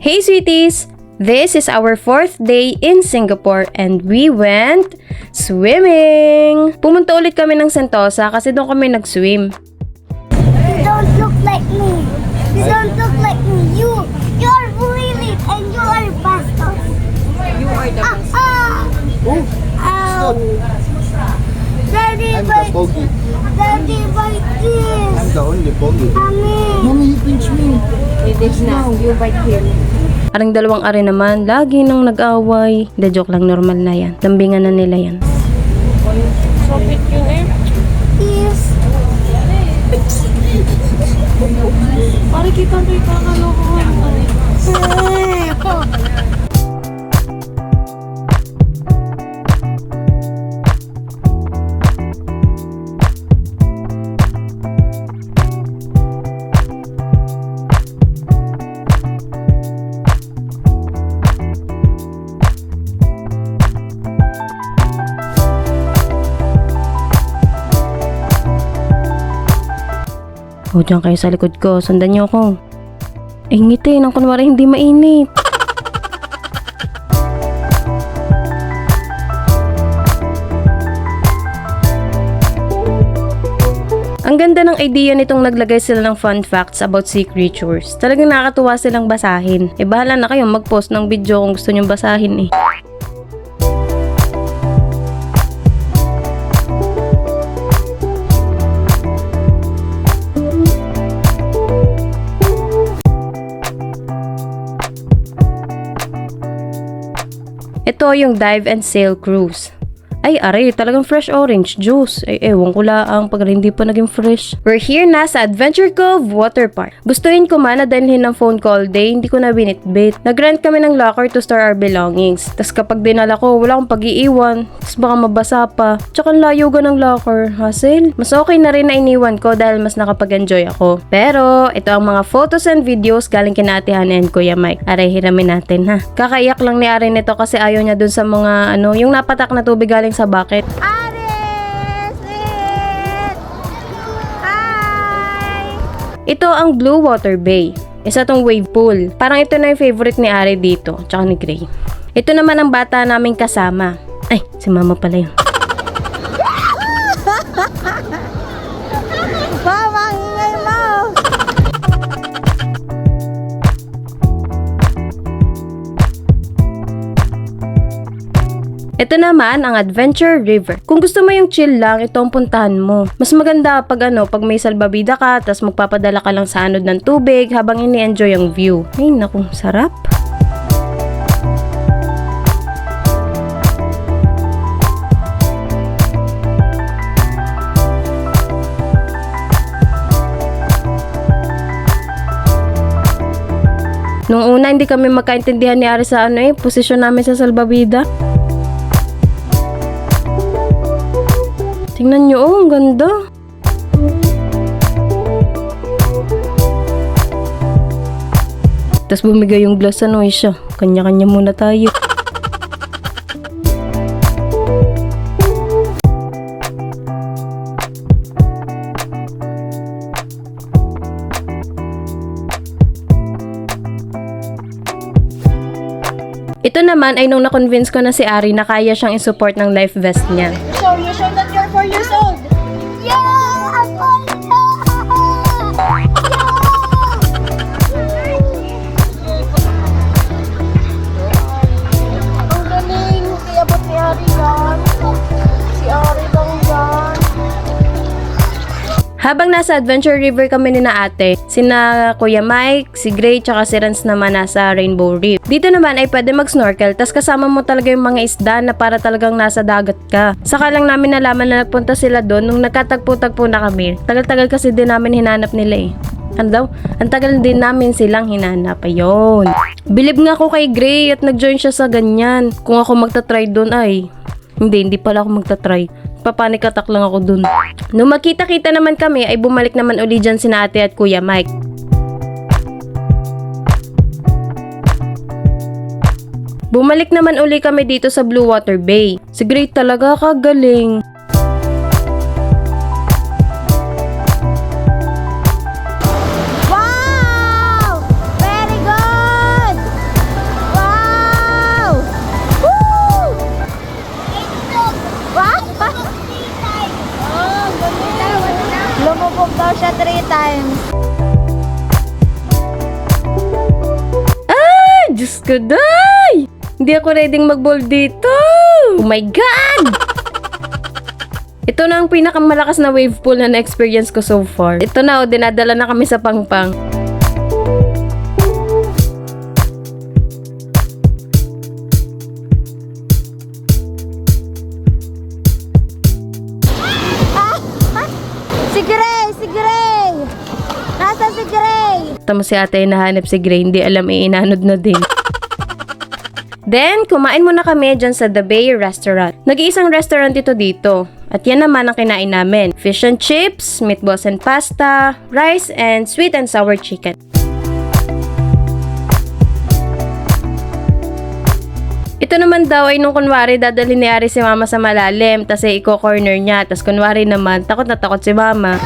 Hey sweeties! This is our fourth day in Singapore and we went swimming! Pumunta ulit kami ng Sentosa kasi doon kami nag-swim. Don't look like me. You don't look like me. You, you are really, and you are bastard. You are the Ah, ah. Oh, Ow. Daddy, I'm the bogey. Daddy, bite I'm this. the only bogey. Mommy. Mommy, you pinch me. It is na. You bite him. Aring dalawang ari naman, lagi nang nag-away. De joke lang, normal na yan. Lambingan na nila yan. O, dyan kayo sa likod ko. Sundan niyo ako. Ngiti. Nang kunwari hindi mainit. Ang ganda ng idea nitong naglagay sila ng fun facts about sea creatures. Talagang nakakatuwa silang basahin. Eh bahala na kayo mag-post ng video kung gusto nyong basahin eh. Ito yung dive and sail cruise. Ay, aray, talagang fresh orange juice. Ay, ewan ko laang pag hindi pa naging fresh. We're here na sa Adventure Cove Water Park. Gustuin ko man na dalhin ng phone call day, hindi ko na binitbit. Nag-rent kami ng locker to store our belongings. Tapos kapag dinala ko, wala akong pag-iiwan. Tapos baka mabasa pa. Tsaka ang layo ga ng locker. Hassle. Mas okay na rin na iniwan ko dahil mas nakapag-enjoy ako. Pero, ito ang mga photos and videos galing kina Ate Hana and Kuya Mike. Aray, hiramin natin ha. Kakaiyak lang ni Aray nito kasi ayaw niya dun sa mga ano, yung napatak na tubig galing sa bucket. Aris, wait. Hi. Ito ang Blue Water Bay. Isa tong wave pool. Parang ito na yung favorite ni Ari dito, tsaka ni Gray. Ito naman ang bata naming kasama. Ay, si mama pala yun. Ito naman ang Adventure River. Kung gusto mo yung chill lang, ito ang puntahan mo. Mas maganda pag ano, pag may salbabida ka, tas magpapadala ka lang sa anod ng tubig habang ini-enjoy ang view. Ay, naku, sarap. Nung una, hindi kami magkaintindihan ni Ari sa ano eh, posisyon namin sa salbabida. Tingnan nyo, oh, ang ganda. Tapos bumigay yung glass ano siya. Kanya-kanya muna tayo. Ito naman ay nung na-convince ko na si Ari na kaya siyang isupport ng life vest niya. So, you show that 4 years old. Yay! I'm 4 Habang nasa Adventure River kami ni na ate, sina Kuya Mike, si Gray, tsaka si Rans naman nasa Rainbow Reef. Dito naman ay pwede mag-snorkel, tas kasama mo talaga yung mga isda na para talagang nasa dagat ka. Saka lang namin nalaman na nagpunta sila doon nung nagkatagpo-tagpo na kami. Tagal-tagal kasi din namin hinanap nila eh. Ano daw? Ang tagal din namin silang hinanap. Ayun. Bilib nga ako kay Gray at nag-join siya sa ganyan. Kung ako magta-try doon ay... Hindi, hindi pala ako magta-try. Papanik attack lang ako dun. Nung magkita-kita naman kami, ay bumalik naman uli dyan si ate at kuya Mike. Bumalik naman uli kami dito sa Blue Water Bay. Si Great talaga kagaling. Ko, day! Hindi ako ready mag-ball dito! Oh my God! Ito na ang pinakamalakas na wave pool na na-experience ko so far. Ito na, oh, dinadala na kami sa pangpang. Gray? Tama si ate nahanap si Gray, hindi alam iinanod na din. Then, kumain muna kami dyan sa The Bay Restaurant. Nag-iisang restaurant ito dito. At yan naman ang kinain namin. Fish and chips, meatballs and pasta, rice, and sweet and sour chicken. Ito naman daw ay nung kunwari dadalhin ni Ari si mama sa malalim, tas ay iko-corner niya, tas kunwari naman takot na takot si mama.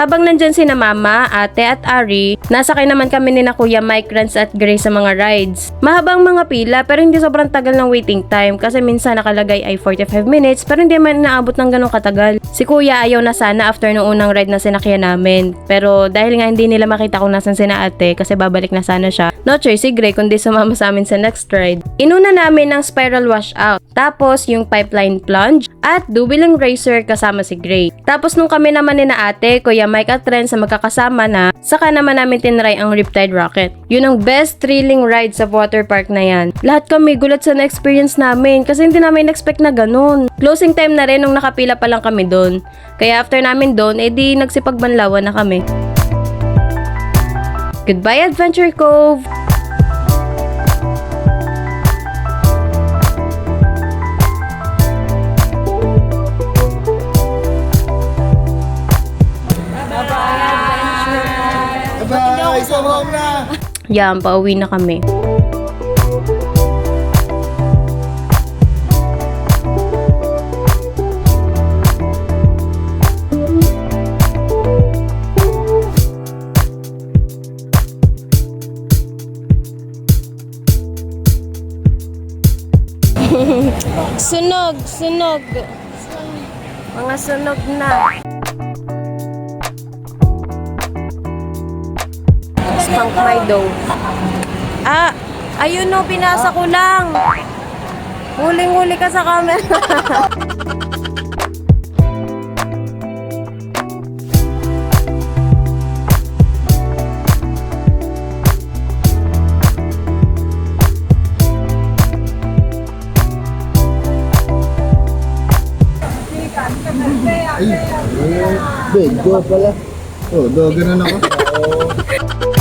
Habang nandyan si na mama, ate at Ari, nasakay naman kami ni na Kuya Mike, Rance at Gray sa mga rides. Mahabang mga pila pero hindi sobrang tagal ng waiting time kasi minsan nakalagay ay 45 minutes pero hindi man naabot ng ganong katagal. Si Kuya ayaw na sana after nung unang ride na sinakyan namin. Pero dahil nga hindi nila makita kung nasan si na ate kasi babalik na sana siya, no choice si Gray kundi sumama sa amin sa next ride. Inuna namin ang spiral washout, tapos yung pipeline plunge, at dubilang racer kasama si Gray. Tapos nung kami naman ni na ate, Kuya Mike at Ren sa magkakasama na, saka naman namin tinry ang Riptide Rocket. Yun ang best thrilling ride sa water park na yan. Lahat kami gulat sa na-experience namin kasi hindi namin expect na ganun. Closing time na rin nung nakapila pa lang kami doon. Kaya after namin doon, edi nagsipagbanlawan na kami. Goodbye Adventure Cove! Yan, pauwi na kami. sunog, sunog. Mga sunog na. Spunk my dough. Ah, ayun no, pinasa ko lang. Huling-huli ka sa camera. Ay, eh, bed ko pala. Oh, do, ganun ako.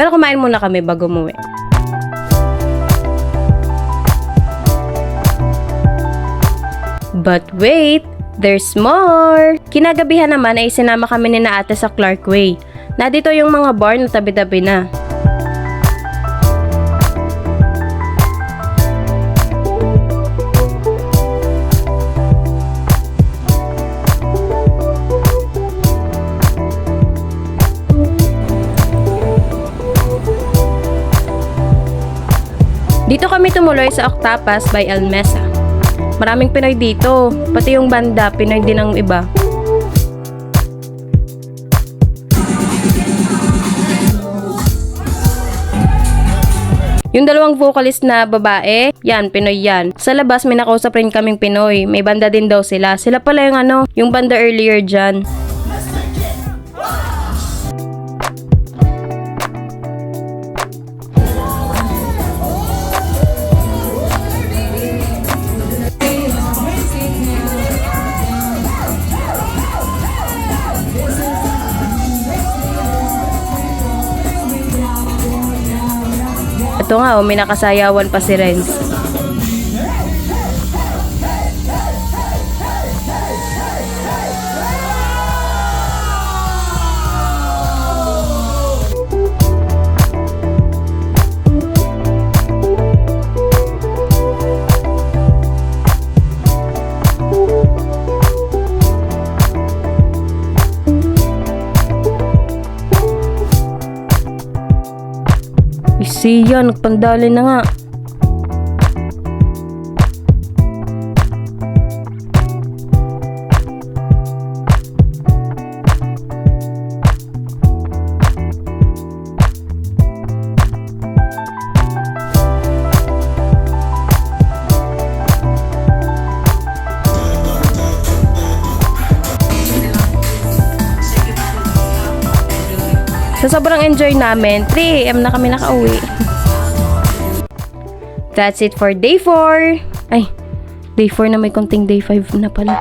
Pero kumain muna kami bago umuwi. But wait, there's more! Kinagabihan naman ay sinama kami ni na ate sa Clark Way. Na dito yung mga bar na tabi-tabi na. Dito kami tumuloy sa Octapas by El Mesa. Maraming Pinoy dito, pati yung banda, Pinoy din ang iba. Yung dalawang vocalist na babae, yan, Pinoy yan. Sa labas, may nakausap rin kaming Pinoy. May banda din daw sila. Sila pala yung ano, yung banda earlier dyan. Ito nga, oh, may nakasayawan pa si Renz. Eh, siya, nagpandali na nga. Sa sobrang enjoy namin, 3am na kami nakauwi. That's it for day 4. Ay, day 4 na may konting day 5 na pala.